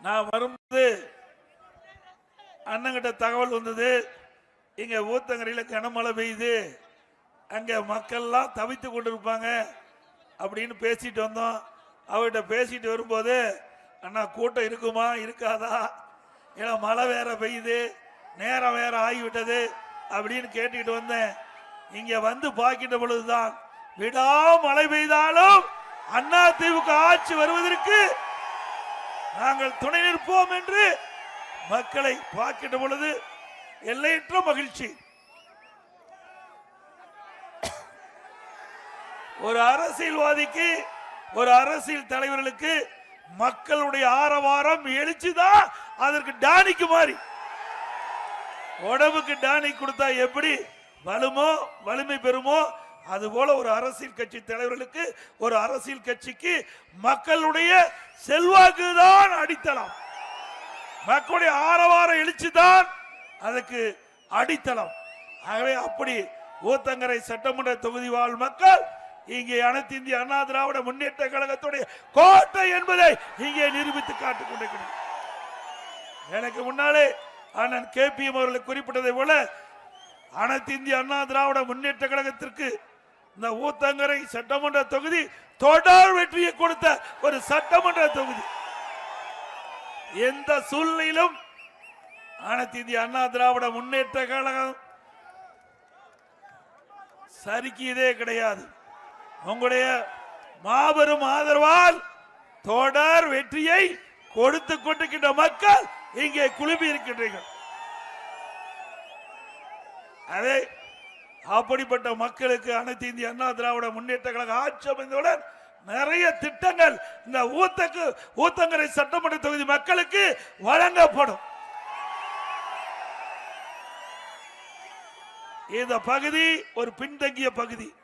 நான் வரும்போது அண்ணங்கிட்ட தகவல் வந்தது. இங்க ஊத்தங்கரையில் கனமழை பெய்யுது. அங்க மக்கள்லாம் தவித்து கொண்டிருப்பாங்க அப்படின்னு பேசிட்டு வந்தோம். அவர்கிட்ட பேசிட்டு வரும்போது அண்ணா கூட்டம் இருக்குமா? இருக்காதா? ஏன்னா மழை வேற பெய்யுது. நேரம் வேற ஆகிவிட்டது. அப்படின்னு கேட்டுக்கிட்டு வந்தேன். இங்க வந்து பார்க்கின்ற பொழுதுதான் விடா மழை பெய்தாலும் அண்ணா திமுக ஆட்சி வருவதற்கு நாங்கள் துணை நிற்போம் என்று மக்களை பார்க்கின்ற பொழுது எல்லையற்ற மகிழ்ச்சி. ஒரு அரசியல்வாதிக்கு ஒரு அரசியல் தலைவர்களுக்கு மக்களுடைய ஆரவாரம் எழுச்சிதான் அதற்கு டானிக்கு மாறி. உடம்புக்கு டானிக் கொடுத்தா எப்படி? வலுமோ வலிமை பெறுமோ? அதுபோல ஒரு அரசியல் கட்சி தலைவர்களுக்கு ஒரு அரசியல் கட்சிக்கு மக்களுடைய செல்வாக்கு தான் அடித்தளம். மக்களுடைய ஆரவார எழுச்சி தான் அதுக்கு அடித்தளம். ஆகவே அப்படி ஊத்தங்கரை சட்டமன்ற தொகுதி வாழ் மக்கள் இங்கே அனைத்து இந்திய அண்ணா திராவிட முன்னேற்ற கழகத்துடைய கோட்டை என்பதை இங்கே நிரூபித்து காட்டுக் கொண்டிருக்கிறேன். எனக்கு முன்னாலே அண்ணன் கே பி எம் அவர்களை குறிப்பிட்டதை போல அனைத்து இந்திய அண்ணா திராவிட முன்னேற்ற கழகத்திற்கு இந்த ஊத்தங்கரை சட்டமன்ற தொகுதி தொடர் வெற்றியை கொடுத்த ஒரு சட்டமன்ற தொகுதி. எந்த சூழ்நிலையிலும் அனைத்து இந்திய அண்ணா திராவிட முன்னேற்ற கழகம் சரிக்கியதே கிடையாது. உங்களுடைய மாபெரும் ஆதரவால் தொடர் வெற்றியை கொடுத்து கொண்டிருக்கின்ற மக்கள் இங்கே குழுமி இருக்கின்றீர்கள். அதே அப்படிப்பட்ட மக்களுக்கு அனைத்து இந்திய அண்ணா திராவிட முன்னேற்ற கழக ஆட்சி அமைந்தவுடன் நிறைய திட்டங்கள் இந்த ஊத்தக்கு ஊத்தங்கரை சட்டமன்ற தொகுதி மக்களுக்கு வழங்கப்படும். இந்த பகுதி ஒரு பின்தங்கிய பகுதி.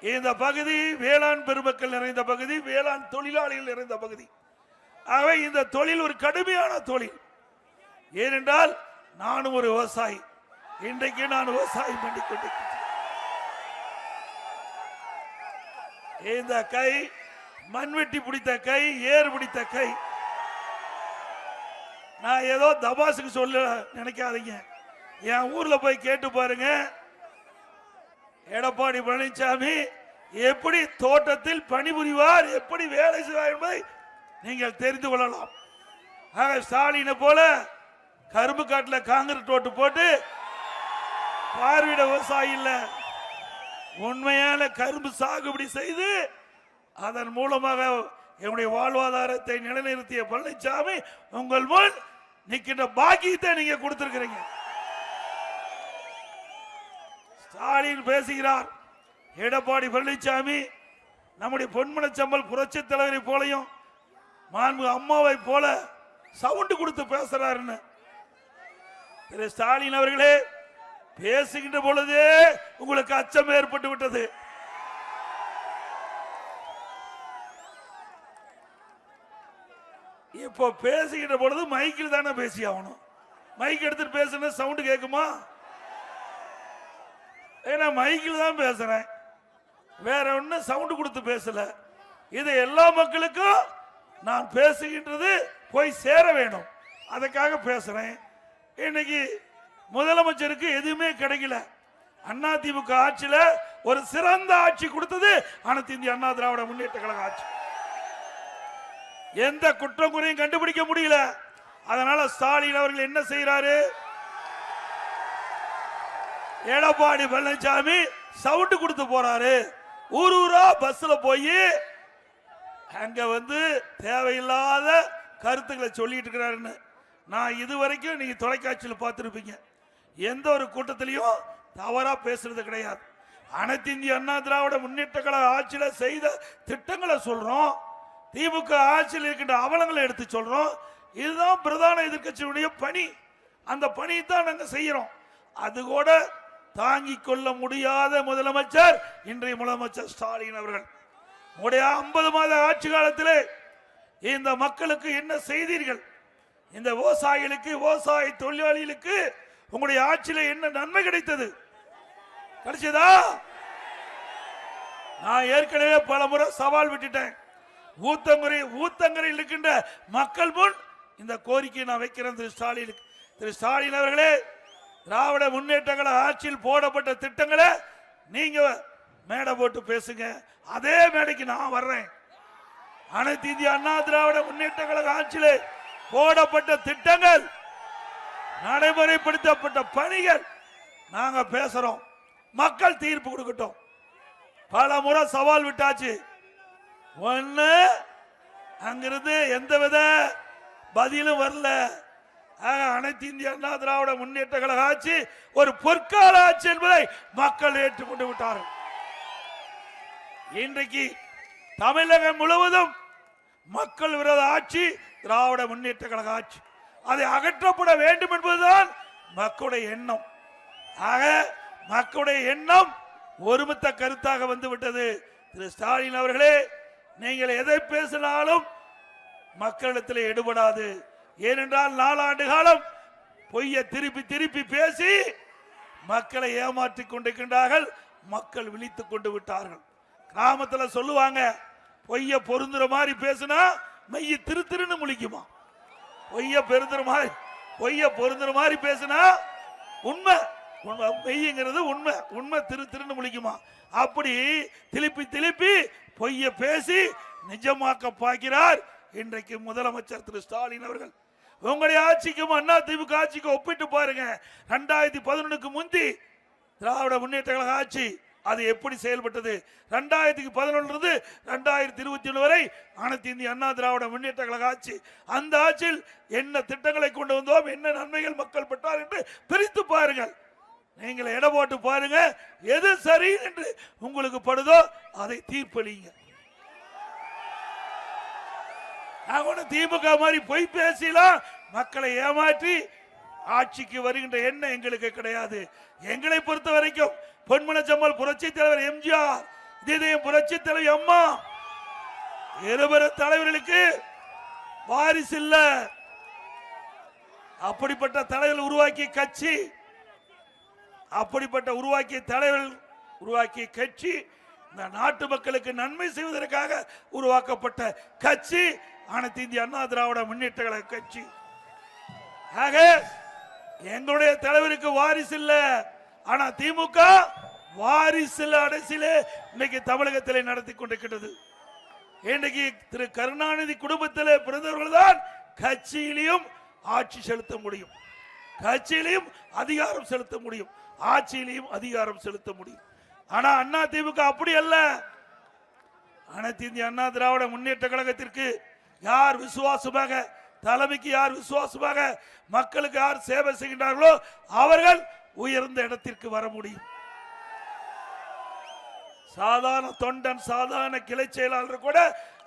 இந்த பகுதி வேளாண் பெருமக்கள் நிறைந்த பகுதி வேளாண் தொழிலாளிகள் நிறைந்த பகுதி. ஆகவே இந்த தொழில் ஒரு கடுமையான தொழில். ஏனென்றால் நானும் ஒரு விவசாயி. இன்றைக்கு நான் விவசாயம் பண்ணி கொண்டிருக்கிறேன். இந்த கை மண்வெட்டி பிடித்த கை ஏர் பிடித்த கை. நான் ஏதோ தபாசுக்கு சொல்ல நினைக்காதீங்க. என் ஊர்ல போய் கேட்டு பாருங்க. எடப்பாடி பழனிசாமி எப்படி தோட்டத்தில் பணிபுரிவார் எப்படி வேலை செய்வார் என்பதை நீங்கள் தெரிந்து கொள்ளலாம். ஆக ஸ்டாலினை போல கரும்பு காட்டில் காங்கிரஸ் ஓட்டு போட்டு பார்வையிட விவசாயி இல்ல. உண்மையான கரும்பு சாகுபடி செய்து அதன் மூலமாக என்னுடைய வாழ்வாதாரத்தை நிலைநிறுத்திய பழனிசாமி உங்கள் முன் நிற்கின்ற பாக்கியத்தை நீங்க கொடுத்திருக்கிறீங்க. ஸ்டாலின் பேசுகிறார் எடப்பாடி பழனிசாமி நம்முடைய பொன்மனச்சம்பல் புரட்சி தலைவரை போலையும் மாண்பு அம்மாவை போல சவுண்டு கொடுத்து பேசுறாருன்னு. திரு ஸ்டாலின் அவர்களே பேசுகின்ற பொழுதே உங்களுக்கு அச்சம் ஏற்பட்டு விட்டது. இப்போ பேசுகின்ற பொழுது மைக்கில் தானே பேசி ஆகணும். மைக் எடுத்துட்டு பேசுன சவுண்டு கேட்குமா ஏன்னா மைக்கில் தான் பேசுறேன். வேற ஒன்றும் சவுண்டு கொடுத்து பேசல. இது எல்லா மக்களுக்கும் நான் பேசுகின்றது போய் சேர வேணும். அதுக்காக பேசுறேன். இன்னைக்கு முதலமைச்சருக்கு எதுவுமே கிடைக்கல. அண்ணா திமுக ஆட்சியில ஒரு சிறந்த ஆட்சி கொடுத்தது அனைத்து இந்திய அண்ணா திராவிட முன்னேற்ற கழக ஆட்சி. எந்த குற்றம் குறையும் கண்டுபிடிக்க முடியல. அதனால ஸ்டாலின் அவர்கள் என்ன செய்யறாரு எடப்பாடி பழனிசாமி சவுண்டு கொடுத்து போறாரு. ஊர் ஊரா பஸ்ல போய் அங்க வந்து தேவையில்லாத கருத்துக்களை சொல்லிட்டு இருக்கிறாருன்னு. நான் இது வரைக்கும் நீங்க தொலைக்காட்சியில் பார்த்துருப்பீங்க. எந்த ஒரு கூட்டத்திலையும் தவறா பேசுறது கிடையாது. அனைத்து இந்திய அண்ணா திராவிட முன்னேற்ற கழக ஆட்சியில செய்த திட்டங்களை சொல்றோம். திமுக ஆட்சியில் இருக்கின்ற அவலங்களை எடுத்து சொல்றோம். இதுதான் பிரதான எதிர்கட்சியுடைய பணி. அந்த பணியை தான் நாங்க செய்யறோம். அது கூட தாங்கி கொள்ள முடியாத முதலமைச்சர் இன்றைய முதலமைச்சர் ஸ்டாலின் அவர்கள். உடைய ஐம்பது மாத ஆட்சி காலத்திலே இந்த மக்களுக்கு என்ன செய்தீர்கள்? இந்த விவசாயிகளுக்கு விவசாய தொழிலாளிகளுக்கு உங்களுடைய ஆட்சியில என்ன நன்மை கிடைத்தது? கிடைச்சதா? நான் ஏற்கனவே பல முறை சவால் விட்டுட்டேன். ஊத்தங்குறை ஊத்தங்கரையில் இருக்கின்ற மக்கள் முன் இந்த கோரிக்கையை நான் வைக்கிறேன் திரு ஸ்டாலின். திரு ஸ்டாலின் அவர்களே திராவிட முன்னேற்றங்களை ஆட்சியில் போடப்பட்ட திட்டங்களை நீங்க மேடை போட்டு பேசுங்க. அதே மேடைக்கு நான் வர்றேன். அனைத்து இந்திய அண்ணா திராவிட முன்னேற்ற கழக ஆட்சியில் போடப்பட்ட திட்டங்கள் நடைமுறைப்படுத்தப்பட்ட பணிகள் நாங்க பேசுறோம். மக்கள் தீர்ப்பு கொடுக்கட்டும். பல முறை சவால் விட்டாச்சு. ஒண்ணு அங்கிருந்து எந்தவித பதிலும் வரல. அனைத்து இந்திய அண்ணா திராவிட முன்னேற்ற கழக ஆட்சி ஒரு பொற்கால ஆட்சி என்பதை மக்கள் ஏற்றுக்கொண்டு விட்டார்கள். இன்றைக்கு தமிழகம் முழுவதும் மக்கள் விரோத ஆட்சி திராவிட முன்னேற்ற கழக ஆட்சி. அதை அகற்றப்பட வேண்டும் என்பதுதான் மக்களுடைய எண்ணம். ஆக மக்களுடைய எண்ணம் ஒருமித்த கருத்தாக வந்துவிட்டது. திரு ஸ்டாலின் அவர்களே நீங்கள் எதை பேசினாலும் மக்களிடத்தில் எடுபடாது. ஏனென்றால் நாலாண்டு காலம் பொய்யை திருப்பி திருப்பி பேசி மக்களை ஏமாற்றிக் கொண்டிருக்கின்றார்கள். மக்கள் விழித்துக் கொண்டு விட்டார்கள். கிராமத்தில் சொல்லுவாங்க பொய்ய பொருந்துற மாதிரி பேசினா மைய திரு திருன்னு முழிக்குமா? பொய்ய பெருந்துற மாதிரி பொய்ய பொருந்துற மாதிரி பேசினா உண்மை. உண்மை மெய்யுங்கிறது உண்மை. உண்மை திரு திருன்னு முழிக்குமா? அப்படி திருப்பி திருப்பி பொய்ய பேசி நிஜமாக்க பார்க்கிறார் இன்றைக்கு முதலமைச்சர் திரு ஸ்டாலின் அவர்கள். உங்களுடைய ஆட்சிக்கும் அண்ணா திமுக ஆட்சிக்கும் ஒப்பிட்டு பாருங்க. ரெண்டாயிரத்தி பதினொன்னுக்கு முந்தி திராவிட முன்னேற்ற கழக ஆட்சி அது எப்படி செயல்பட்டது? ரெண்டாயிரத்துக்கு பதினொன்று ரெண்டாயிரத்தி இருபத்தி ஒன்று வரை அனைத்து இந்திய அண்ணா திராவிட முன்னேற்ற கழக ஆட்சி. அந்த ஆட்சியில் என்ன திட்டங்களை கொண்டு வந்தோம் என்ன நன்மைகள் மக்கள் பெற்றார் என்று பிரித்து பாருங்கள். நீங்கள் எடை போட்டு பாருங்க எது சரி என்று உங்களுக்கு படுதோ அதை தீர்ப்பளிங்க. நான் திமுக மாதிரி பொய் பேசிலாம் மக்களை ஏமாற்றி ஆட்சிக்கு வருகின்ற எண்ணம் எங்களுக்கு கிடையாது. எங்களை பொறுத்த வரைக்கும் பொன்மனச்சம்மல் புரட்சி தலைவர் எம்ஜிஆர் இதயம் புரட்சி தலைவர் அம்மா. இருவரு தலைவர்களுக்கு வாரிசு இல்ல. அப்படிப்பட்ட தலைவர் உருவாக்கிய கட்சி அப்படிப்பட்ட உருவாக்கிய தலைவர்கள் உருவாக்கிய கட்சி இந்த நாட்டு மக்களுக்கு நன்மை செய்வதற்காக உருவாக்கப்பட்ட கட்சி அனைத்து இந்திய அண்ணா திராவிட முன்னேற்ற கழக கட்சி. ஆக எங்களுடைய தலைவருக்கு வாரிசு இல்ல. ஆனா திமுக வாரிசு இல்ல அரசியலே இன்னைக்கு தமிழகத்திலே நடத்தி கொண்டிருக்கிறது இன்றைக்கு திரு கருணாநிதி குடும்பத்திலே பிறந்தவர்கள் தான் கட்சியிலையும் ஆட்சி செலுத்த முடியும். கட்சியிலையும் அதிகாரம் செலுத்த முடியும். ஆட்சியிலையும் அதிகாரம் செலுத்த முடியும். ஆனா அண்ணா திமுக அப்படி அல்ல. அனைத்து இந்திய அண்ணா திராவிட முன்னேற்ற கழகத்திற்கு யார் விசுவாசமாக தலைமைக்கு யார் விசுவாசமாக மக்களுக்கு யார் சேவை செய்கின்றார்களோ அவர்கள் உயர்ந்த இடத்திற்கு வர முடியும். சாதாரண தொண்டன் சாதாரண கிளை செயலாளர் கூட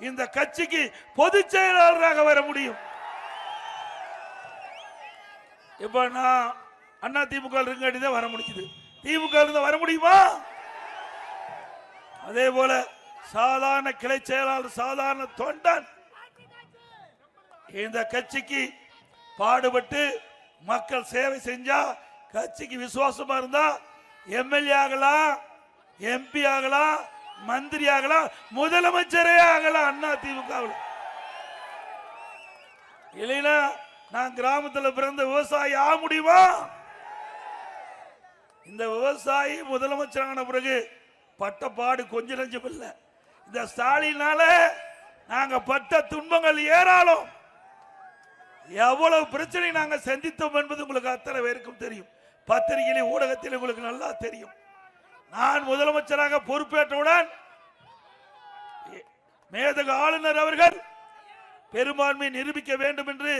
இந்த கட்சிக்கு பொதுச் செயலாளராக வர முடியும். இப்ப நான் அண்ணா திமுக தான் வர முடியுது திமுக இருந்து வர முடியுமா? அதே போல சாதாரண கிளை செயலாளர் சாதாரண தொண்டன் இந்த கட்சிக்கு பாடுபட்டு மக்கள் சேவை செஞ்சா கட்சிக்கு விசுவாசமா இருந்தா எம்எல்ஏ ஆகலாம் எம்பி ஆகலாம் மந்திரி ஆகலாம் முதலமைச்சரே ஆகலாம் அண்ணா திமுகவில். இல்லைன்னா நான் கிராமத்தில் பிறந்த விவசாயி ஆக முடியுமா? இந்த விவசாயி முதலமைச்சரான பிறகு பட்ட பாடு கொஞ்சம் நஞ்சம் இல்லை இந்த ஸ்டாலினால நாங்க பட்ட துன்பங்கள் ஏராளம். எவ்வளவு பிரச்சனை நாங்க சந்தித்தோம் என்பது உங்களுக்கு அத்தனை பேருக்கும் தெரியும். பத்திரிகையிலே ஊடகத்தில் உங்களுக்கு நல்லா தெரியும். நான் முதலமைச்சராக பொறுப்பேற்றவுடன் மேதக ஆளுநர் அவர்கள் பெரும்பான்மை நிரூபிக்க வேண்டும் என்று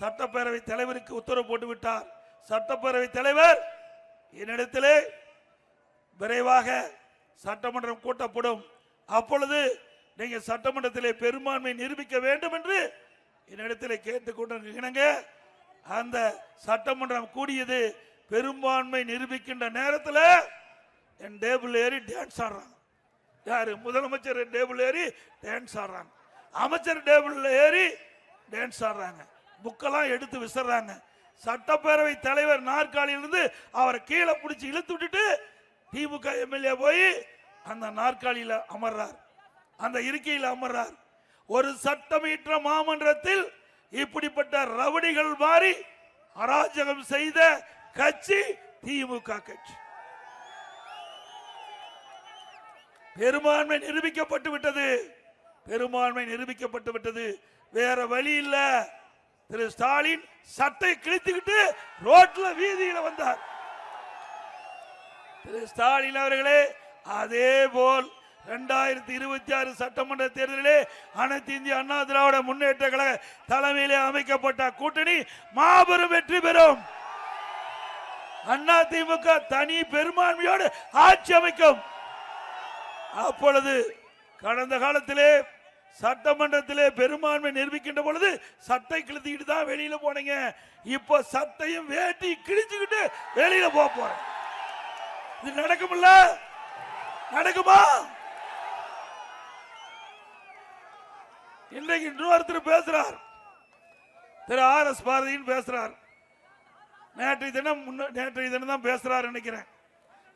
சட்டப்பேரவை தலைவருக்கு உத்தரவு போட்டு விட்டார். சட்டப்பேரவை தலைவர் என்னிடத்திலே விரைவாக சட்டமன்றம் கூட்டப்படும். அப்பொழுது நீங்க சட்டமன்றத்திலே பெரும்பான்மை நிரூபிக்க வேண்டும் என்று என்னிடத்திலே கேட்டுக்கொண்டிருக்கிறீங்க அந்த சட்டமன்றம் கூடியது பெரும்பான்மை நிரூபிக்கின்ற நேரத்தில் என் டேபிள் ஏறி டான்ஸ் ஆடுறாங்க. யாரு? முதலமைச்சர் டேபிள் ஏறி டான்ஸ் ஆடுறாங்க. அமைச்சர் டேபிள் ஏறி டான்ஸ் ஆடுறாங்க. புக்கெல்லாம் எடுத்து விசிறாங்க. சட்டப்பேரவை தலைவர் நாற்காலியிலிருந்து அவரை கீழே பிடிச்சி இழுத்து விட்டுட்டு திமுக எம்எல்ஏ போய் அந்த நாற்காலியில் அமர்றார். அந்த இருக்கையில் அமர்றார். ஒரு சட்டமீற்ற மாமன்றத்தில் இப்படிப்பட்ட ரவுடிகள் மாறி அராஜகம் செய்த கட்சி திமுக கட்சி. பெரும்பான்மை நிரூபிக்கப்பட்டு விட்டது. பெரும்பான்மை நிரூபிக்கப்பட்டு விட்டது. வேற வழி இல்ல. திரு ஸ்டாலின் சட்டை கிழித்துக்கிட்டு ரோட்ல வீதியில வந்தார். திரு ஸ்டாலின் அவர்களே அதே போல் இரண்டாயிரத்தி இருபத்தி ஆறு சட்டமன்ற தேர்தலிலே அனைத்து இந்திய அண்ணா திராவிட முன்னேற்ற கழக தலைமையிலே அமைக்கப்பட்ட கூட்டணி மாபெரும் வெற்றி பெறும். அண்ணா திமுக தனி பெரும்பான்மையோடு ஆட்சி அமைக்கும். அப்பொழுது கடந்த காலத்திலே சட்டமன்றத்திலே பெரும்பான்மை நிரூபிக்கின்ற பொழுது சட்டை கிழித்துக்கிட்டு தான் வெளியில போனீங்க. இப்போ சட்டையும் வேட்டி கிழிச்சுக்கிட்டு வெளியில போக போறேன். இது நடக்கும்ல நடக்குமா? இன்றைக்கு இன்னொருத்தர் பேசுறார். திரு ஆர் எஸ் பாரதியின் பேசுறார். நேற்றைய தினம் முன்ன- நேற்றைய தினம் தான் பேசுகிறாரு நினைக்கிறேன்.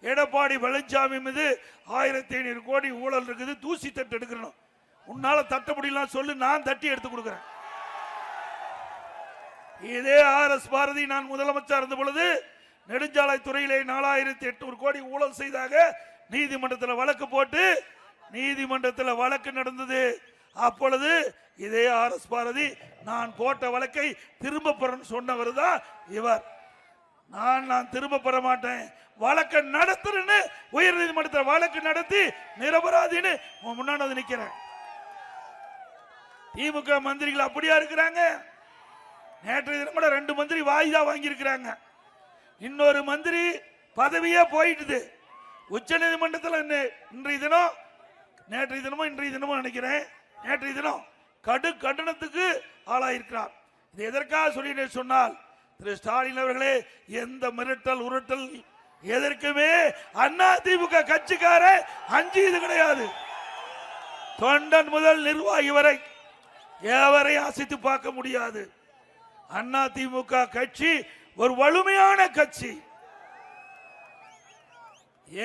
எடப்பாடி பழனிசாமி மீது ஆயிரத்தி ஐநூறு கோடி ஊழல் இருக்குது தூசி தட்டு எடுக்கணும். உன்னால தட்ட முடியலாம் சொல்லு நான் தட்டி எடுத்து கொடுக்குறேன். இதே ஆர் எஸ் பாரதி நான் முதலமைச்சர் இருந்த பொழுது நெடுஞ்சாலை துறையிலே நாலாயிரத்தி எட்நூறு கோடி ஊழல் செய்தாக நீதிமன்றத்தில் வழக்கு போட்டு நீதிமன்றத்தில் வழக்கு நடந்தது. அப்பொழுது இதே ஆர் எஸ் பாரதி நான் போட்ட வழக்கை திரும்ப பெறன்னு சொன்னவர் தான் இவர். நான் நான் திரும்ப பெற மாட்டேன் வழக்கை நடத்துறேன்னு உயர் நீதிமன்றத்தில் வழக்கு நடத்தி நிரபராதின்னு உன் முன்னாடி நிற்கிறேன் நிக்கிறேன். திமுக மந்திரிகள் அப்படியா இருக்கிறாங்க? நேற்றைய தினம் கூட ரெண்டு மந்திரி வாய்தா வாங்கியிருக்கிறாங்க. இன்னொரு மந்திரி பதவியே போயிட்டுது. உச்ச நீதிமன்றத்தில் இன்றைய தினம் நேற்றைய தினமும் இன்றைய தினமும் நினைக்கிறேன். நேற்றைய தினம் கடு கண்டனத்துக்கு ஆளாயிருக்கிறார். இது எதற்காக சொல்லினேன் சொன்னால் திரு ஸ்டாலின் அவர்களே எந்த மிரட்டல் உருட்டல் எதற்குமே அண்ணா திமுக கட்சிக்கார இது கிடையாது. தொண்டன் முதல் நிர்வாகி வரை எவரையும் அசைத்து பார்க்க முடியாது. அண்ணா திமுக கட்சி ஒரு வலிமையான கட்சி.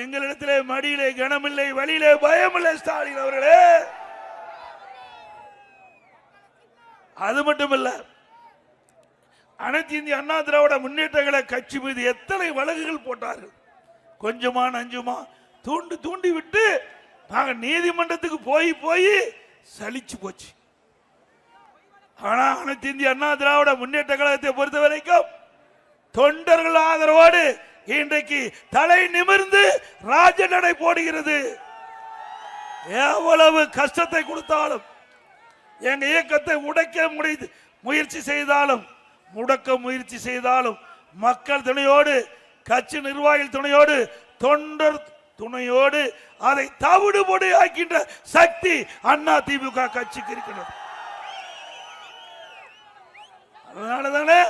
எங்களிடத்திலே மடியிலே கனமில்லை வழியிலே பயமில்லை ஸ்டாலின் அவர்களே. அது மட்டுமல்ல அனைத்து இந்திய அண்ணா திராவிட முன்னேற்ற கழக கட்சி மீது எத்தனை வழக்குகள் போட்டார்கள்? கொஞ்சமா நஞ்சுமா? தூண்டு தூண்டி விட்டு நாங்கள் நீதிமன்றத்துக்கு போய் போய் சலிச்சு போச்சு. ஆனால் அனைத்து இந்திய அண்ணா திராவிட முன்னேற்ற கழகத்தை பொறுத்த வரைக்கும் தொண்டர்கள் ஆதரவோடு இன்றைக்கு தலை நிமிர்ந்து ராஜ நடை போடுகிறது. எவ்வளவு கஷ்டத்தை கொடுத்தாலும் எங்க இயக்கத்தை உடைக்க முடியுது முயற்சி செய்தாலும் முடக்க முயற்சி செய்தாலும் மக்கள் துணையோடு கட்சி நிர்வாகிகள் துணையோடு தொண்டர் துணையோடு அதை தவிடுபொடி ஆக்கின்ற சக்தி அண்ணா திமுக கட்சிக்கு இருக்கிறது. அதனால தானே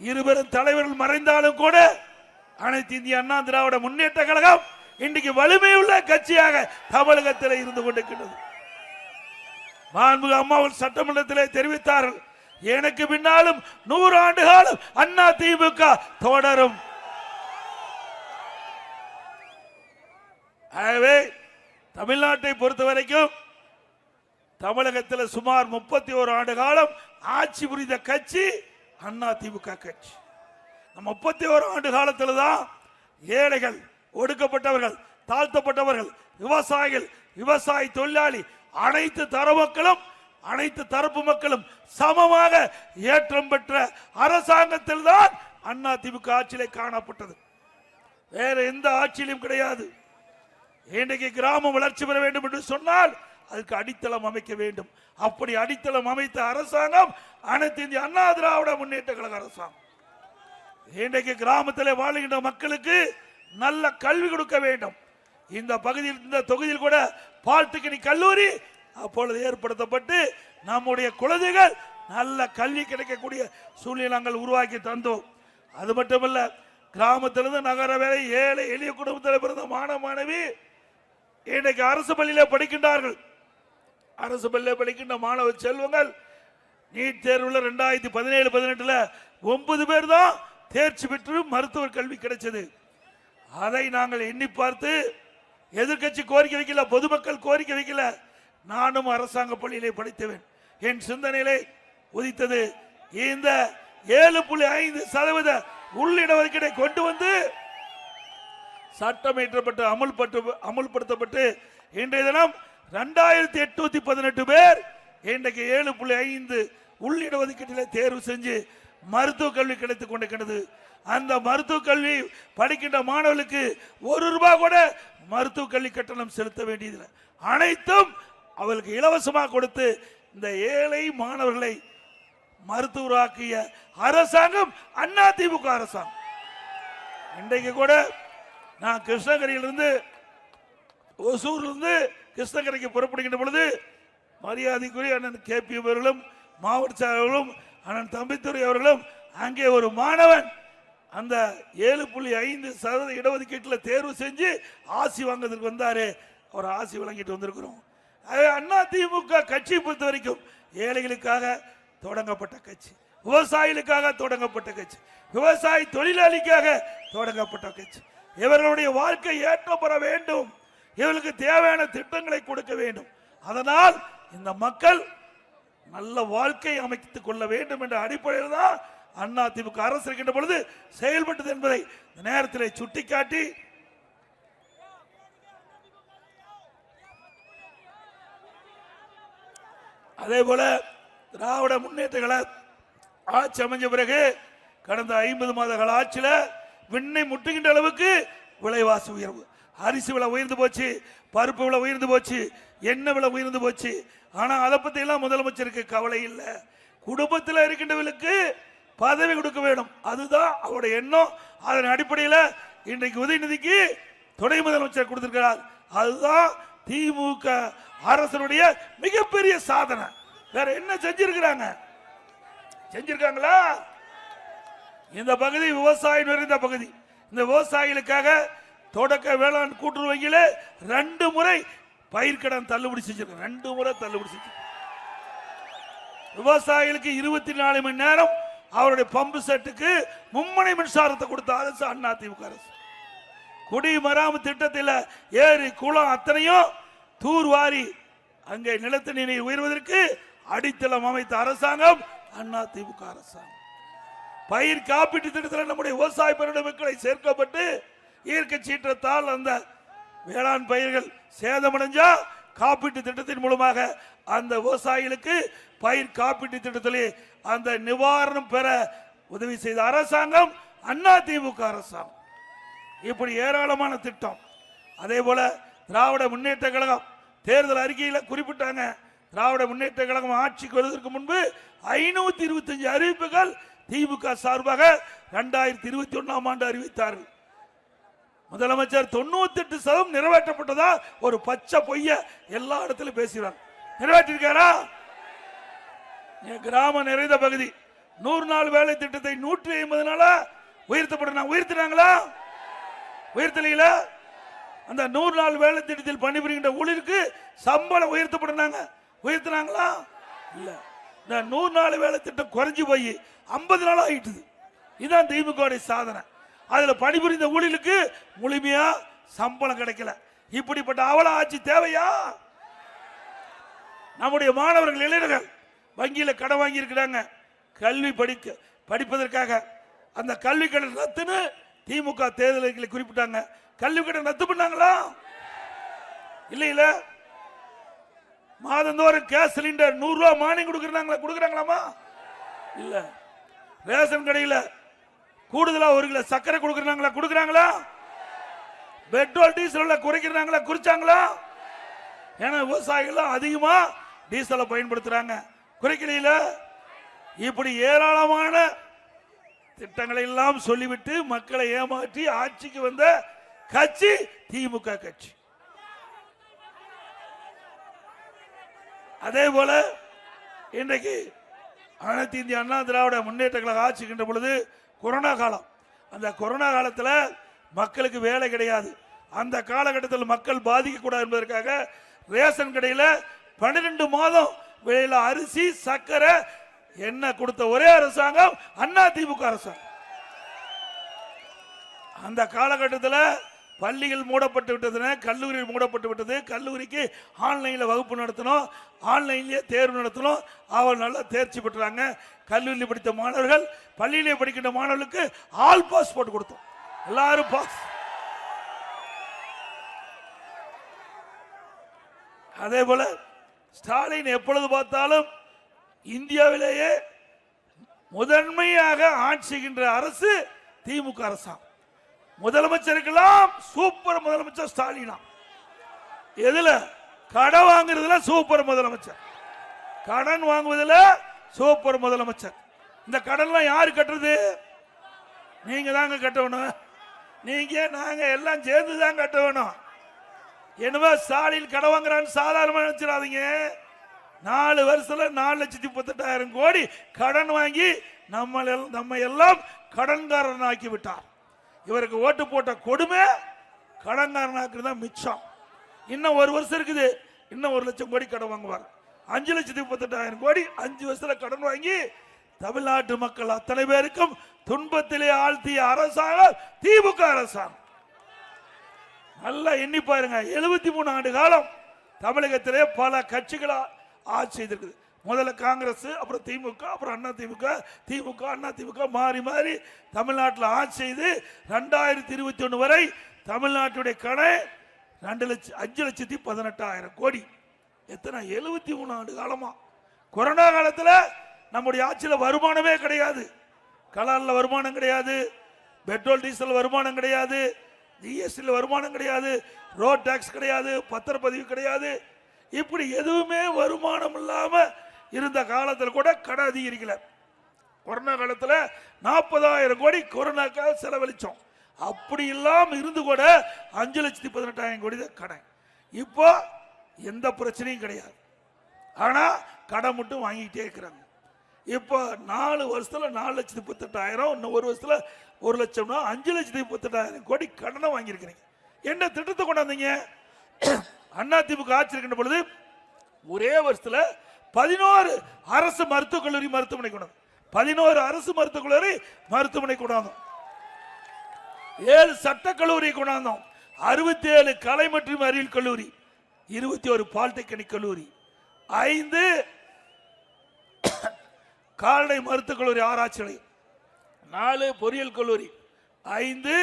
இருவரும் தலைவர்கள் மறைந்தாலும் கூட அனைத்து இந்திய அண்ணா திராவிட முன்னேற்ற கழகம் இன்றைக்கு வலிமையுள்ள கட்சியாக தமிழகத்தில் இருந்து கொண்டிருக்கிறது. மாண்பு அம்மாவில் சட்டமன்றத்திலே தெரிவித்தார்கள். எனக்கு பின்னாலும் நூறு ஆண்டு காலம் அண்ணா திமுக தொடரும். ஆகவே தமிழ்நாட்டை பொறுத்த வரைக்கும் தமிழகத்தில் சுமார் முப்பத்தி ஒரு ஆண்டு காலம் ஆட்சி புரிந்த கட்சி அண்ணா திமுக கட்சி. முப்பத்தி ஒரு ஆண்டு காலத்தில் தான் ஏழைகள் ஒடுக்கப்பட்டவர்கள் தாழ்த்தப்பட்டவர்கள் விவசாயிகள் விவசாயி தொழிலாளி அனைத்து தர மக்களும் அனைத்து தரப்பு மக்களும் சமமாக ஏற்றம் பெற்ற அரசாங்கத்தில் தான் அண்ணா திமுக ஆட்சியிலே காணப்பட்டது. வேற எந்த ஆட்சியிலும் கிடையாது. இன்றைக்கு கிராமம் வளர்ச்சி பெற வேண்டும் என்று சொன்னால் அதுக்கு அடித்தளம் அமைக்க வேண்டும். அப்படி அடித்தளம் அமைத்த அரசாங்கம் அனைத்து இந்திய அண்ணா திராவிட முன்னேற்ற கழக அரசாங்கம். இன்றைக்கு கிராமத்தில் வாழுகின்ற மக்களுக்கு நல்ல கல்வி கொடுக்க வேண்டும். இந்த பகுதியில் இந்த தொகுதியில் கூட பால்டெக்னிக் கல்லூரி அப்பொழுது ஏற்படுத்தப்பட்டு நம்முடைய குழந்தைகள் நல்ல கல்வி கிடைக்கக்கூடிய சூழ்நிலை நாங்கள் உருவாக்கி தந்தோம். அது மட்டுமல்ல கிராமத்திலிருந்து நகர வேலை ஏழை எளிய குடும்பத்தில் பிறந்த மாணவ மாணவி இன்றைக்கு அரசு பள்ளியில் படிக்கின்றார்கள். அரசு பள்ளியில் படிக்கின்ற மாணவ செல்வங்கள் நீட் தேர்வில் ரெண்டாயிரத்தி பதினேழு பதினெட்டில் ஒன்பது பேர் தான் தேர்ச்சி பெற்று மருத்துவர் கல்வி கிடைச்சது. அதை நாங்கள் எண்ணி பார்த்து எதிர்க்கட்சி கோரிக்கை வைக்கல பொதுமக்கள் கோரிக்கை வைக்கல. நானும் அரசாங்க பள்ளியிலே படித்தவன். என் சிந்தனையிலே உதித்தது இந்த ஏழு புள்ளி ஐந்து சதவீத உள்ளிடவர்களை கொண்டு வந்து சட்டம் இயற்றப்பட்டு அமுல்பட்டு அமுல்படுத்தப்பட்டு இன்றைய தினம் ரெண்டாயிரத்தி எட்நூத்தி பதினெட்டு பேர் இன்றைக்கு ஏழு புள்ளி ஐந்து உள்ளிட ஒதுக்கீட்டில் தேர்வு செஞ்சு மருத்துவ கல்வி கிடைத்துக் கொண்டிருக்கிறது. அந்த மருத்துவ கல்வி படிக்கின்ற மாணவர்களுக்கு ஒரு ரூபாய் கூட மருத்துவ கல்வி கட்டணம் செலுத்த வேண்டியதில்லை. அனைத்தும் அவளுக்கு இலவசமாக கொடுத்து இந்த ஏழை மாணவர்களை மருத்துவராக்கிய அரசாங்கம் அண்ணா திமுக அரசாங்கம். இன்றைக்கு கூட நான் கிருஷ்ணகிரியிலிருந்து ஒசூரிலிருந்து கிருஷ்ணகிரிக்கு புறப்படுகின்ற பொழுது மரியாதைக்குரிய அண்ணன் கே பி அவர்களும் மாவட்ட செயலாளர்களும் அண்ணன் தம்பித்துறை அவர்களும் அங்கே ஒரு மாணவன் அந்த ஏழு புள்ளி ஐந்து சதவீத இடஒதுக்கீட்டில் தேர்வு செஞ்சு ஆசி வாங்குறதுக்கு வந்தாரு. அவர் ஆசி வழங்கிட்டு வந்திருக்கிறோம். அண்ணா திமுக கட்சியை பொறுத்த வரைக்கும் ஏழைகளுக்காக தொடங்கப்பட்ட கட்சி விவசாயிகளுக்காக தொடங்கப்பட்ட கட்சி விவசாய தொழிலாளிக்காக தொடங்கப்பட்ட கட்சி. இவர்களுடைய வாழ்க்கை ஏற்றம் பெற வேண்டும். இவர்களுக்கு தேவையான திட்டங்களை கொடுக்க வேண்டும். அதனால் இந்த மக்கள் நல்ல வாழ்க்கை அமைத்துக் கொள்ள வேண்டும் என்ற அடிப்படையில் தான் அண்ணா திமுக அரசு இருக்கின்ற பொழுது செயல்பட்டது என்பதை நேரத்தில் சுட்டிக்காட்டி அதே போல திராவிட முன்னேற்றங்களை ஆட்சி அமைஞ்ச பிறகு கடந்த ஐம்பது மாத கால விண்ணை முட்டுகின்ற அளவுக்கு விலைவாசி உயர்வு. அரிசி விலை உயர்ந்து போச்சு பருப்பு விலை உயர்ந்து போச்சு எண்ணெய் விலை உயர்ந்து போச்சு. ஆனால் அதை பற்றியெல்லாம் முதலமைச்சருக்கு கவலை இல்லை. குடும்பத்தில் இருக்கின்றவர்களுக்கு பதவி கொடுக்க வேண்டும் அதுதான் அவருடைய எண்ணம். அதன் அடிப்படையில் இன்றைக்கு உதயநிதிக்கு துணை முதலமைச்சர் கொடுத்திருக்கிறார். அதுதான் திமுக அரசனுடைய மிகப்பெரிய சாதனை. வேற என்ன செஞ்சிருக்கிறாங்க? செஞ்சிருக்காங்களா? இந்த பகுதி விவசாயம் நிறைந்த பகுதி. இந்த விவசாயிகளுக்காக தொடக்க வேளாண் கூட்டுறவு வங்கியில ரெண்டு முறை பயிர்க்கடன் தள்ளுபடி செஞ்சிருக்கோம் ரெண்டு முறை தள்ளுபடி செஞ்சிருக்காங்க. விவசாயிகளுக்கு இருபத்தி நாலு மணி நேரம் அவருடைய பம்பு செட்டுக்கு மும்மனை மின்சாரத்தை கொடுத்த அரசு அண்ணா திமுக அரசு. குடிமராமத்து திட்டத்தில் ஏரி குளம் அத்தனையும் தூர்வாரி அங்கே நிலத்தடி நீர் உயர்வதற்கு அடித்தளம் அமைத்த அரசாங்கம் அண்ணா திமுக அரசாங்கம். பயிர் காப்பீட்டு திட்டத்தில் நம்முடைய விவசாய பெருட மக்களை சேர்க்கப்பட்டு இயற்கை சீற்றத்தால் அந்த வேளாண் பயிர்கள் சேதமடைஞ்சா காப்பீட்டு திட்டத்தின் மூலமாக அந்த விவசாயிகளுக்கு பயிர் காப்பீட்டு திட்டத்திலே அந்த நிவாரணம் பெற உதவி செய்த அரசாங்கம் அண்ணா திமுக அரசாங்கம். இப்படி ஏராளமான திட்டம். அதே போல திராவிட முன்னேற்ற கழகம் தேர்தல் அறிக்கையில் குறிப்பிட்டாங்க. திராவிட முன்னேற்ற கழகம் ஆட்சிக்கு வருவதற்கு முன்பு ஐநூத்தி இருபத்தஞ்சு அறிவிப்புகள் திமுக சார்பாக இரண்டாயிரத்தி இருபத்தி ஒன்னாம் ஆண்டு அறிவித்தார்கள். முதலமைச்சர் தொண்ணூத்தி எட்டு சதம் நிறைவேற்றப்பட்டதா ஒரு பச்சை பொய்ய எல்லா இடத்திலும் பேசுகிறார். நிறைவேற்றிருக்காரா? என் கிராம நிறைந்த பகுதி. நூறு நாள் வேலை திட்டத்தை நூற்றி ஐம்பது நாளா உயர்த்தப்பட உயர்த்தினாங்களா? உயர்த்தலையில அந்த நூறு நாள் வேலை திட்டத்தில் பணிபுரிகின்ற ஊழியருக்கு சம்பளம் உயர்த்தப்படுனாங்க. உயர்த்தினாங்களா? இல்ல. இந்த நூறு நாள் வேலை திட்டம் குறைஞ்சு போய் ஐம்பது நாள் ஆகிட்டுது இதுதான் திமுகவுடைய சாதனை. அதுல பணிபுரிந்த ஊழியருக்கு முழுமையா சம்பளம் கிடைக்கல. இப்படிப்பட்ட அவல ஆட்சி தேவையா? நம்முடைய மாணவர்கள் இளைஞர்கள் வங்கியில கடன் வாங்கி இருக்கிறாங்க கல்வி படிக்க படிப்பதற்காக அந்த கல்வி கடன் ரத்துன்னு திமுக தேர்தல்களை குறிப்பிட்டாங்க. கல்வி கடன் ரத்து பண்ணாங்களா? இல்ல இல்ல மாதந்தோறும் கேஸ் சிலிண்டர் நூறு ரூபாய் மானியம் கொடுக்குறாங்களா கொடுக்குறாங்களாமா? இல்ல. ரேஷன் கடையில் கூடுதலா ஒரு கிலோ சர்க்கரை கொடுக்குறாங்களா கொடுக்குறாங்களா? பெட்ரோல் டீசல் குறைக்கிறாங்களா குறிச்சாங்களா? ஏன்னா விவசாயிகள் அதிகமா டீசலை பயன்படுத்துறாங்க. குறைக்கலையில? இப்படி ஏராளமான திட்டங்களை எல்லாம் சொல்லிவிட்டு மக்களை ஏமாற்றி ஆட்சிக்கு வந்த கட்சி திமுக கட்சி. அதே போல இன்றைக்கு அனைத்து இந்திய அண்ணா திராவிட முன்னேற்ற கழக ஆட்சிக்கின்ற பொழுது கொரோனா காலம். அந்த கொரோனா காலத்தில் மக்களுக்கு வேலை கிடையாது. அந்த காலகட்டத்தில் மக்கள் பாதிக்கக்கூடாது என்பதற்காக ரேஷன் கடையில் பன்னிரெண்டு மாதம் வெளியில் அரிசி சர்க்கரை என்ன கொடுத்த ஒரே அரசாங்கம் அண்ணா திமுக அரசாங்கம். அந்த காலகட்டத்தில் பள்ளிகள் மூடப்பட்டு விட்டதுன கல்லூரி மூடப்பட்டு விட்டது. கல்லூரிக்கு ஆன்லைனில் வகுப்பு நடத்தணும் ஆன்லைன்லேயே தேர்வு நடத்தணும். அவள் நல்லா தேர்ச்சி பெற்றாங்க. கல்லூரியில் படித்த மாணவர்கள் பள்ளியிலே படிக்கின்ற மாணவர்களுக்கு ஆல் பாஸ் போட்டு கொடுத்தோம். எல்லாரும் பாஸ் அதே போல ஸ்டாலின் எப்பொழுது பார்த்தாலும் இந்தியாவிலேயே முதன்மையாக ஆட்சி செய்கின்ற அரசு திமுக அரசாம் முதலமைச்சருக்கெல்லாம் சூப்பர் முதலமைச்சர் ஸ்டாலினா. எதுல? கடன் வாங்குறதுல சூப்பர் முதலமைச்சர். கடன் வாங்குவதில் சூப்பர் முதலமைச்சர். இந்த கடன்லாம் யார் கட்டுறது? நீங்க தாங்க கட்டணும் நீங்க நாங்க எல்லாம் சேர்ந்து தான் கட்ட வேணும். என்னவோ ஸ்டாலின் கடன் வாங்குறான்னு சாதாரணமாக நினைச்சிடாதீங்க. நாலு வருஷத்துல நாலு லட்சத்தி முப்பத்தெட்டாயிரம் கோடி கடன் வாங்கி நம்ம நம்ம எல்லாம் கடன்காரனாக்கி விட்டார். இவருக்கு ஓட்டு போட்ட கொடுமை கடன்காரனாக்குறது தான் மிச்சம். இன்னும் ஒரு வருஷம் இருக்குது இன்னும் ஒரு லட்சம் கோடி கடன் வாங்குவார். அஞ்சு லட்சத்தி முப்பத்தெட்டாயிரம் கோடி அஞ்சு வருஷத்துல கடன் வாங்கி தமிழ்நாட்டு மக்கள் அத்தனை பேருக்கும் துன்பத்திலே ஆழ்த்திய அரசாங்கம் திமுக அரசாங்கம். நல்லா எண்ணி பாருங்க எழுபத்தி மூணு ஆண்டு காலம் தமிழகத்திலே பல கட்சிகளாக ஆட்சி செய்திருக்குது. முதல்ல காங்கிரஸ் அப்புறம் திமுக அப்புறம் அண்ணா திமுக திமுக அண்ணா திமுக மாறி மாறி தமிழ்நாட்டில் ஆட்சி செய்து ரெண்டாயிரத்தி இருபத்தி ஒன்று வரை தமிழ்நாட்டுடைய கடை ரெண்டு லட்சம் அஞ்சு லட்சத்தி பதினெட்டாயிரம் கோடி. எத்தனை? எழுபத்தி மூணு ஆண்டு காலமாக கொரோனா காலத்தில் நம்முடைய ஆட்சியில் வருமானமே கிடையாது. கலாலில் வருமானம் கிடையாது. பெட்ரோல் டீசல் வருமானம் கிடையாது. ஜிஎஸ்டியில் வருமானம் கிடையாது. ரோட் டேக்ஸ் கிடையாது. பத்திரப்பதிவு கிடையாது. இப்படி எதுவுமே வருமானம் இல்லாமல் இருந்த காலத்தில் கூட கடை அதிகரிக்கல. கொரோனா காலத்தில் நாற்பதாயிரம் கோடி கொரோனாக்காக செலவழிச்சோம். அப்படி இல்லாம இருந்து கூட அஞ்சு லட்சத்தி பதினெட்டாயிரம் கோடி தான் கடன். இப்போ எந்த பிரச்சனையும் கிடையாது. ஆனா கடன் மட்டும் வாங்கிட்டே இருக்கிறாங்க. இப்போ நாலு வருஷத்துல நாலு லட்சத்தி முப்பத்தெட்டாயிரம் இன்னும் ஒரு வருஷத்துல ஒரு லட்சம்னா அஞ்சு லட்சத்தி முப்பத்தெட்டாயிரம் கோடி கடனை வாங்கியிருக்கிறீங்க. என்ன திட்டத்தை கொண்டாந்தீங்க? அண்ணா திமுக ஆட்சி இருக்கின்ற பொழுது ஒரே வருஷத்துல பதினோரு அரசு மருத்துவக் கல்லூரி மருத்துவமனை கொண்டாங்க பதினோரு அரசு மருத்துவக் கல்லூரி மருத்துவமனை கொண்டாந்தோம் ஏழு சட்ட கல்லூரி கொண்டாந்தோம் அறுபத்தி ஏழு கலை மற்றும் அறிவியல் கல்லூரி இருபத்தி ஒரு பாலிடெக்னிக் கல்லூரி ஐந்து கால்நடை மருத்துவக் கல்லூரி ஆராய்ச்சி நிலையம் நாலு பொறியியல் கல்லூரி ஐந்து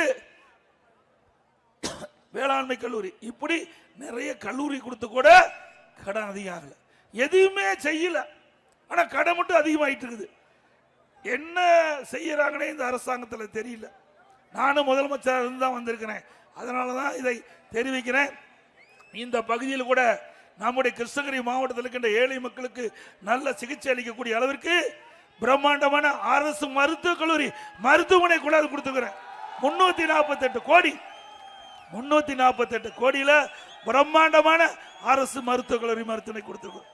வேளாண்மை கல்லூரி. இப்படி நிறைய கல்லூரி கொடுத்து கூட கடன் அதிகாகல. எதுவுமே செய்யல. ஆனா கடன் மட்டும் அதிகமாயிட்டு இருக்குது. என்ன செய்யறாங்கன்னே இந்த அரசாங்கத்தில் தெரியல. நானும் முதலமைச்சர் இருந்து தான் வந்திருக்கிறேன். அதனால தான் இதை தெரிவிக்கிறேன். இந்த பகுதியில் கூட நம்முடைய கிருஷ்ணகிரி மாவட்டத்தில் இருக்கின்ற ஏழை மக்களுக்கு நல்ல சிகிச்சை அளிக்கக்கூடிய அளவிற்கு பிரம்மாண்டமான அரசு மருத்துவக் கல்லூரி மருத்துவமனை கூட அது கொடுத்துக்கிறேன் முன்னூத்தி நாற்பத்தெட்டு கோடி. முன்னூத்தி நாற்பத்தெட்டு கோடியில பிரம்மாண்டமான அரசு மருத்துவ கல்லூரி மருத்துவனை கொடுத்துருக்கோம்.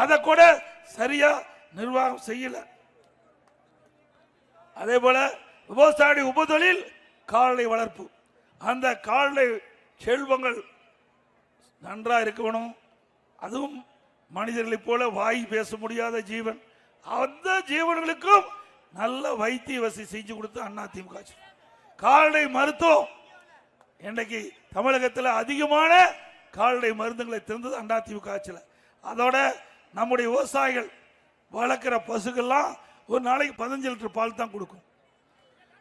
அதை கூட சரியா நிர்வாகம் செய்யல. அதே போல விவசாய உபதொழில் கால்நடை வளர்ப்பு. அந்த கால்நடை செல்வங்கள் நன்றா இருக்கணும் அதுவும் மனிதர்களைப் போல வாய் பேச முடியாத ஜீவன். அந்த ஜீவன்களுக்கும் நல்ல வைத்திய வசதி செஞ்சு கொடுத்து அண்ணா திமுக கால்நடை மருத்துவம் இன்றைக்கு தமிழகத்தில் அதிகமான கால்நடை மருந்துகளை திறந்தது அதிமுக ஆட்சியில். அதோட நம்முடைய விவசாயிகள் வளர்க்குற பசுக்கள்லாம் ஒரு நாளைக்கு பதினஞ்சு லிட்டர் பால் தான் கொடுக்கும்.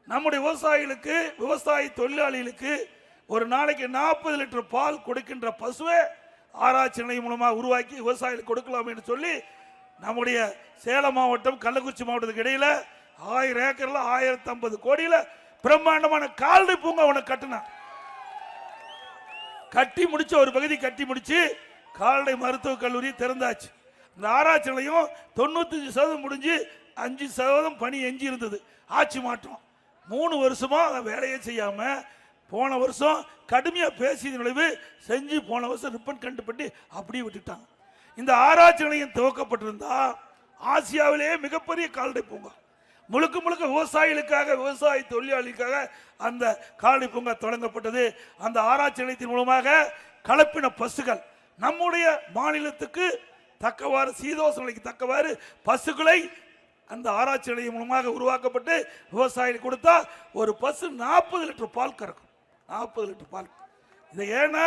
நம்முடைய விவசாயிகளுக்கு விவசாய தொழிலாளிகளுக்கு ஒரு நாளைக்கு நாற்பது லிட்டர் பால் கொடுக்கின்ற பசுவை ஆராய்ச்சி நிலையம் மூலமாக உருவாக்கி விவசாயிகளுக்கு கொடுக்கலாம் என்று சொல்லி நம்முடைய சேலம் மாவட்டம் கள்ளக்குறிச்சி மாவட்டத்துக்கு இடையில ஆயிரம் ஏக்கரில் ஆயிரத்தி ஐம்பது கோடியில் பிரம்மாண்டமான கால்நடை பூங்கா உனக்கு கட்டினான். கட்டி முடிச்ச ஒரு பகுதி கட்டி முடிச்சு கால்நடை மருத்துவக் கல்லூரி திறந்தாச்சு. இந்த ஆராய்ச்சி நிலையம் தொண்ணூத்தஞ்சு சதவீதம் முடிஞ்சு அஞ்சு சதவீதம் பணி எஞ்சி இருந்தது. ஆட்சி மாற்றம். மூணு வருஷமா அதை வேலையே செய்யாம போன வருஷம் கடுமையாக பேசியது நுழைவு செஞ்சு போன வருஷம் ரிப்பன் கண்டுபட்டு அப்படியே விட்டுட்டாங்க. இந்த ஆராய்ச்சி நிலையம் துவக்கப்பட்டிருந்தா ஆசியாவிலேயே மிகப்பெரிய கால்நடை பூங்கா. முழுக்க முழுக்க விவசாயிகளுக்காக விவசாய தொழிலாளிகளுக்காக அந்த காலனி பூங்கா தொடங்கப்பட்டது. அந்த ஆராய்ச்சி நிலையத்தின் மூலமாக கலப்பின பசுகள் நம்முடைய மாநிலத்துக்கு தக்கவாறு சீதோசனைக்கு தக்கவாறு பசுகளை அந்த ஆராய்ச்சி நிலையம் மூலமாக உருவாக்கப்பட்டு விவசாயிகளுக்கு கொடுத்தா ஒரு பசு நாற்பது லிட்டர் பால் கறக்கும். நாற்பது லிட்டர் பால். இதை ஏன்னா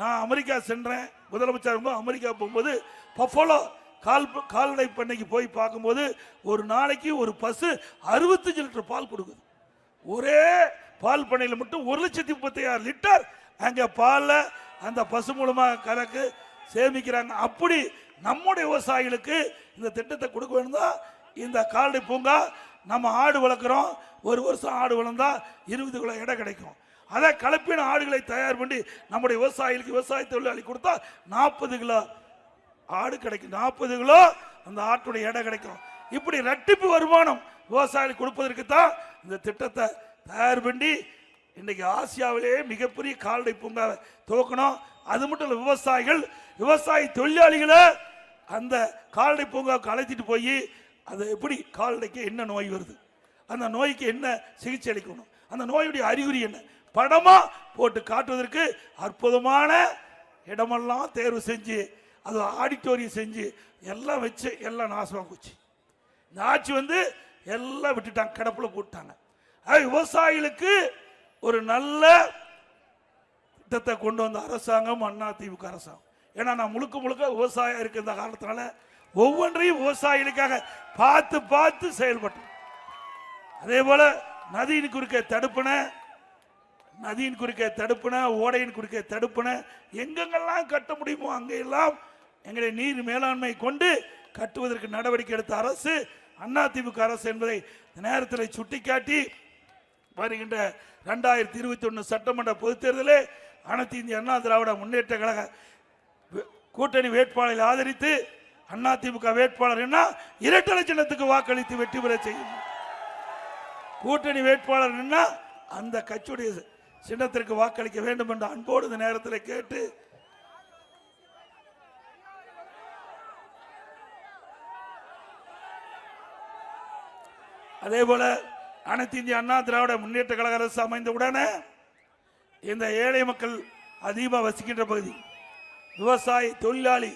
நான் அமெரிக்கா சென்றேன். முதலமைச்சர் அமெரிக்கா போகும்போது பஃபலோ கால் கால்நடை பண்ணைக்கு போய் பார்க்கும்போது ஒரு நாளைக்கு ஒரு பசு அறுபத்தஞ்சு லிட்டர் பால் கொடுக்குது. ஒரே பால் பண்ணையில் மட்டும் ஒரு லட்சத்தி முப்பத்தி லிட்டர் அங்கே பாலில் அந்த பசு மூலமாக கலக்கு சேமிக்கிறாங்க. அப்படி நம்முடைய விவசாயிகளுக்கு இந்த திட்டத்தை கொடுக்க வேணும் தான் இந்த கால்நடை பூங்கா நம்ம ஆடு வளர்க்குறோம். ஒரு வருஷம் ஆடு வளர்ந்தா இருபது கிலோ எடை கிடைக்கும். அதை கலப்பின ஆடுகளை தயார் பண்ணி நம்முடைய விவசாயிகளுக்கு விவசாய தொழிலாளி கொடுத்தா நாற்பது கிலோ ஆடு கிடைக்கும். நாற்பது கிலோ அந்த ஆட்டுடைய எடை கிடைக்கும். இப்படி ரெட்டிப்பு வருமானம் விவசாயிகளுக்கு கொடுப்பதற்கு தான் இந்த திட்டத்தை தயார் பண்ணி இன்றைக்கி ஆசியாவிலேயே மிகப்பெரிய கால்நடை பூங்காவை துவக்கணும். அது மட்டும் இல்லை விவசாயிகள் விவசாய தொழிலாளிகளை அந்த கால்நடை பூங்காவுக்கு அழைச்சிட்டு போய் அது எப்படி கால்நடைக்கு என்ன நோய் வருது? அந்த நோய்க்கு என்ன சிகிச்சை அளிக்கணும்? அந்த நோயுடைய அறிகுறி என்ன? படமாக போட்டு காட்டுவதற்கு அற்புதமான இடமெல்லாம் தேர்வு செஞ்சு அது ஆடிட்டோரியம் செஞ்சு எல்லாம் வச்சு எல்லாம் நாசமாக போச்சு. இந்த ஆட்சி வந்து எல்லாம் விட்டுட்டாங்க கிடப்பில் போட்டாங்க அது விவசாயிகளுக்கு ஒரு நல்ல திட்டத்தை கொண்டு வந்த அரசாங்கம் அண்ணா திமுக அரசாங்கம். ஏன்னா நான் முழுக்க முழுக்க விவசாயம் இருக்கிற காரணத்தினால ஒவ்வொன்றையும் விவசாயிகளுக்காக பார்த்து பார்த்து செயல்பட்டோம் அதே போல நதியின் குறுக்கே தடுப்பணை நதியின் குறுக்கே தடுப்பணை ஓடையின் குறுக்கே தடுப்பணை எங்கெங்கெல்லாம் கட்ட முடியுமோ அங்கெல்லாம் எங்களை நீர் மேலாண்மை கொண்டு கட்டுவதற்கு நடவடிக்கை எடுத்த அரசு அதிமுக அரசு என்பதை நேரத்தில் சுட்டிக்காட்டி வருகின்ற ரெண்டாயிரத்தி இருபத்தி ஒன்று சட்டமன்ற பொதுத் தேர்தலில் அனைத்து இந்திய அண்ணா திராவிட முன்னேற்ற கழக கூட்டணி வேட்பாளரை ஆதரித்து அதிமுக வேட்பாளர் என்ன? இரட்டலை சின்னத்துக்கு வாக்களித்து வெற்றி பெற செய்யும். கூட்டணி வேட்பாளர் என்ன? அந்த கட்சியுடைய சின்னத்திற்கு வாக்களிக்க வேண்டும் என்ற அன்போடு இந்த நேரத்தில் கேட்டு அதே போல அனைத்து இந்திய அண்ணா திராவிட முன்னேற்ற கழக அரசு அமைந்தவுடனே இந்த ஏழை மக்கள் அதிகமாக வசிக்கின்ற பகுதி விவசாயி தொழிலாளி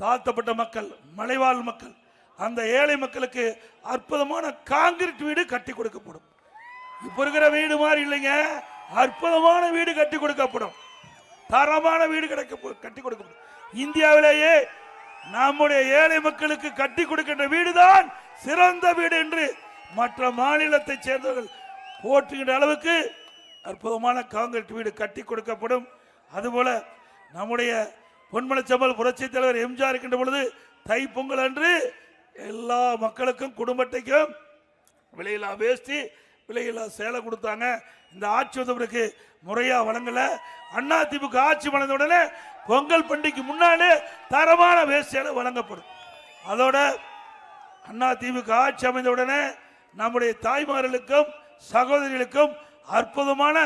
தாழ்த்தப்பட்ட மக்கள் மலைவாழ் மக்கள் அந்த ஏழை மக்களுக்கு அற்புதமான காங்கிரீட் வீடு கட்டி கொடுக்கப்படும். இப்போ இருக்கிற வீடு மாதிரி இல்லைங்க. அற்புதமான வீடு கட்டி கொடுக்கப்படும். தரமான வீடு கிடைக்க கட்டி கொடுக்கப்படும். இந்தியாவிலேயே நம்முடைய ஏழை மக்களுக்கு கட்டி கொடுக்கின்ற வீடுதான் சிறந்த வீடு என்று மற்ற மாநிலத்தைச் சேர்ந்தவர்கள் போற்றுகின்ற அளவுக்கு அற்புதமான காங்கிரீட் வீடு கட்டி கொடுக்கப்படும். அதுபோல நம்முடைய பொன்மனச்சம்பல் புரட்சித் தலைவர் எம்ஜிஆர் இருக்கின்ற பொழுது தை பொங்கல் அன்று எல்லா மக்களுக்கும் குடும்பத்தைக்கும் விலையில்லா வேஷ்டி விலையில்லா சேலை கொடுத்தாங்க. இந்த ஆட்சி வந்தவருக்கு முறையாக வழங்கலை. அண்ணா திமுக ஆட்சி வளர்ந்த உடனே பொங்கல் பண்டிகைக்கு முன்னாலே தரமான வேஷ்டியால் வழங்கப்படும். அதோட அண்ணா திமுக ஆட்சி அமைந்த உடனே நம்முடைய தாய்மார்களுக்கும் சகோதரிகளுக்கும் அற்புதமான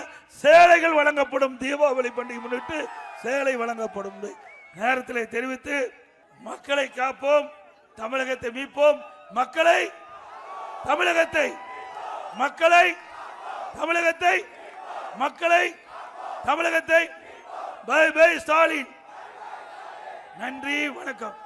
சேலைகள் வழங்கப்படும் தீபாவளி பண்டிகை முன்னிட்டு சேலை வழங்கப்படும். நேரத்தில் தெரிவித்து மக்களை காப்போம் தமிழகத்தை மீட்போம். மக்களை தமிழகத்தை மக்களை தமிழகத்தை மக்களை தமிழகத்தை. Bye bye Stalin. நன்றி வணக்கம்.